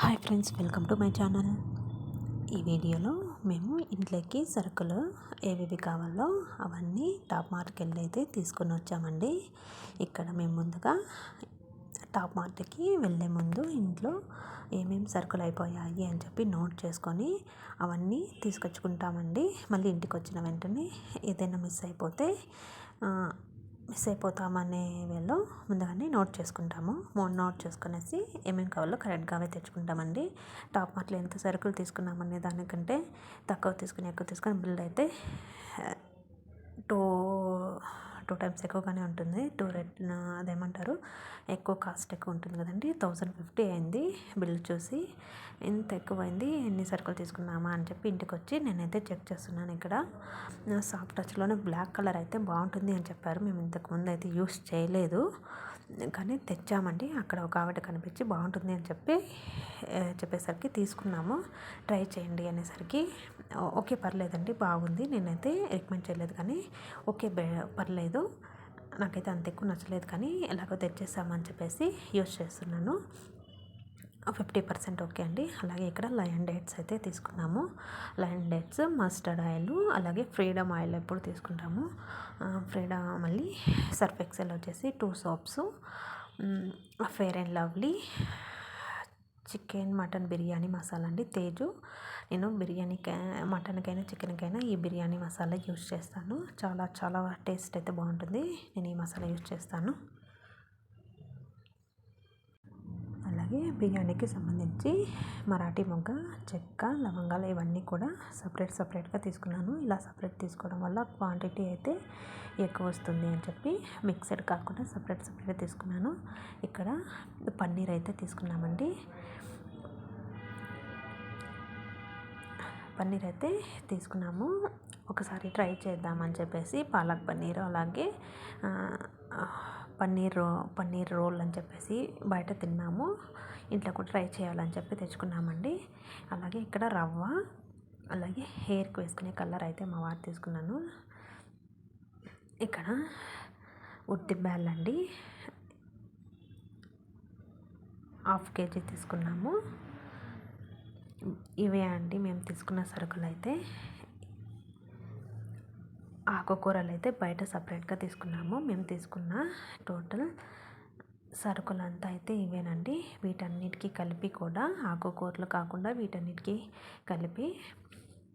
Hi friends welcome to my channel. ఈ వీడియోలో మేము ఇంట్లోకి సరుకులు ఏవేవి కావాలో అవన్నీ టాప్ మార్ట్కి వెళ్ళి అయితే తీసుకొని వచ్చామండి. ఇక్కడ మేము ముందుగా టాప్ మార్ట్కి వెళ్ళే ముందు ఇంట్లో ఏమేమి సరుకులు అయిపోయాయి అని చెప్పి నోట్ చేసుకొని అవన్నీ తీసుకొచ్చుకుంటామండి. మళ్ళీ ఇంటికి వచ్చిన వెంటనే ఏదైనా మిస్ అయిపోతే మిస్ అయిపోతామనే వేలో ముందుగానే నోట్ చేసుకుంటాము. నోట్ చేసుకునేసి ఏమేమి కావాలో కరెక్ట్గా తెచ్చుకుంటామండి. టాప్ మార్ట్లో ఎంత సరుకులు తీసుకున్నామనే దానికంటే తక్కువ తీసుకుని ఎక్కువ తీసుకొని బిల్ అయితే టూ టూ టైమ్స్ ఎక్కువగానే ఉంటుంది. టూ రెడ్ అదేమంటారు? ఎక్కువ కాస్ట్ ఎక్కువ ఉంటుంది కదండి. థౌజండ్ ఫిఫ్టీ అయింది బిల్ చూసి. ఎంత ఎక్కువైంది? ఎన్ని సరుకులు తీసుకున్నామా అని చెప్పి ఇంటికి వచ్చి నేనైతే చెక్ చేస్తున్నాను ఇక్కడ. సాఫ్ట్ టచ్లోనే బ్లాక్ కలర్ అయితే బాగుంటుంది అని చెప్పారు. మేము ఇంతకు ముందు అయితే యూస్ చేయలేదు. కానీ తెచ్చామండి. అక్కడ ఒక ఆవిడ కనిపించి బాగుంటుంది అని చెప్పి చెప్పేసరికి తీసుకున్నాము. ట్రై చేయండి అనేసరికి ఓకే పర్లేదండి బాగుంది. నేనైతే రికమెండ్ చేయలేదు కానీ ఓకే పర్లేదు. నాకైతే అంత ఎక్కువ నచ్చలేదు కానీ ఎలాగో తెచ్చేసామని చెప్పేసి యూజ్ చేస్తున్నాను. ఫిఫ్టీ పర్సెంట్ ఓకే అండి. అలాగే ఇక్కడ లయన్ డేట్స్ అయితే తీసుకున్నాము. లయన్ డేట్స్ మస్టర్డ్ ఆయిల్ అలాగే ఫ్రీడమ్ ఆయిల్ ఎప్పుడు తీసుకుంటాము. ఫ్రీడమ్ మళ్ళీ సర్ఫ్ ఎక్సెల్ వచ్చేసి two soaps Fair and Lovely chicken mutton biryani masala అండి. తేజు నేను బిర్యానీకి మటన్కైనా చికెన్కైనా ఈ బిర్యానీ మసాలా యూజ్ చేస్తాను. చాలా చాలా టేస్ట్ అయితే బాగుంటుంది. నేను ఈ మసాలా యూజ్ చేస్తాను. అలాగే బిర్యానీకి సంబంధించి మరాఠీ మొగ్గ చెక్క లవంగాలు ఇవన్నీ కూడా సపరేట్ సపరేట్గా తీసుకున్నాను. ఇలా సపరేట్ తీసుకోవడం వల్ల క్వాంటిటీ అయితే ఎక్కువ వస్తుంది అని చెప్పి మిక్సడ్ కాకుండా సపరేట్ సపరేట్ తీసుకున్నాను. ఇక్కడ పన్నీర్ అయితే తీసుకున్నామండి. పన్నీర్ అయితే తీసుకున్నాము. ఒకసారి ట్రై చేద్దామని చెప్పేసి పాలక్ పన్నీర్ అలాగే పన్నీర్ రో పన్నీర్ రోల్ అని చెప్పేసి బయట తిన్నాము. ఇంట్లో కూడా ట్రై చేయాలని చెప్పి తెచ్చుకున్నామండి. అలాగే ఇక్కడ రవ్వ అలాగే హెయిర్కి వేసుకునే కలర్ అయితే మా వారు తీసుకున్నాను. ఇక్కడ ఉత్తి బ్యాల్ అండి. హాఫ్ కేజీ తీసుకున్నాము. ఇవే అండి మేము తీసుకున్న సరుకులు అయితే ఆకుకూరలు అయితే బయట సపరేట్గా తీసుకున్నాము. మేము తీసుకున్న టోటల్ సరుకులంతా అయితే ఇవేనండి. వీటన్నిటికీ కలిపి కూడా ఆకుకూరలు కాకుండా వీటన్నిటికీ కలిపి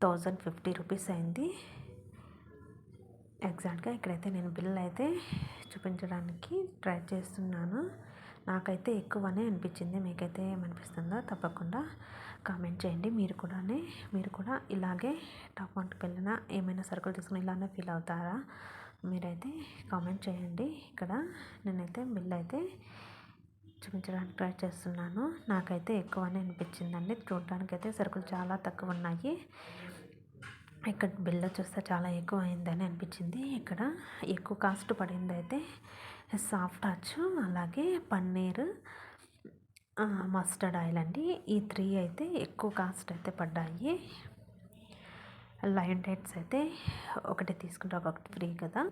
థౌజండ్ ఫిఫ్టీ రూపీస్ అయింది. ఎగ్జాక్ట్గా ఇక్కడైతే నేను బిల్ అయితే చూపించడానికి ట్రై చేస్తున్నాను. నాకైతే ఎక్కువనే అనిపించింది. మీకైతే ఏమనిపిస్తుందో తప్పకుండా కామెంట్ చేయండి. మీరు కూడా మీరు కూడా ఇలాగే టాప్ వంటకి వెళ్ళిన ఏమైనా సరుకులు తీసుకుని ఇలానే ఫీల్ అవుతారా? మీరైతే కామెంట్ చేయండి. ఇక్కడ నేనైతే బిల్ అయితే చూపించడానికి ట్రై చేస్తున్నాను. నాకైతే ఎక్కువనే అనిపించిందండి. చూడడానికి అయితే సరుకులు చాలా తక్కువ ఉన్నాయి. ఇక్కడ బిల్ చూస్తే చాలా ఎక్కువ అయిందని అనిపించింది. ఇక్కడ ఎక్కువ కాస్ట్ పడింది అయితే సాఫ్ట్ టచ్ అలాగే పన్నీర్ మస్టర్డ్ ఆయిల్ అండి. ఈ త్రీ అయితే ఎక్కువ కాస్ట్ అయితే పడ్డాయి. లయన్ డేట్స్ అయితే ఒకటి తీసుకుంటే ఒకటి ఫ్రీ కదా.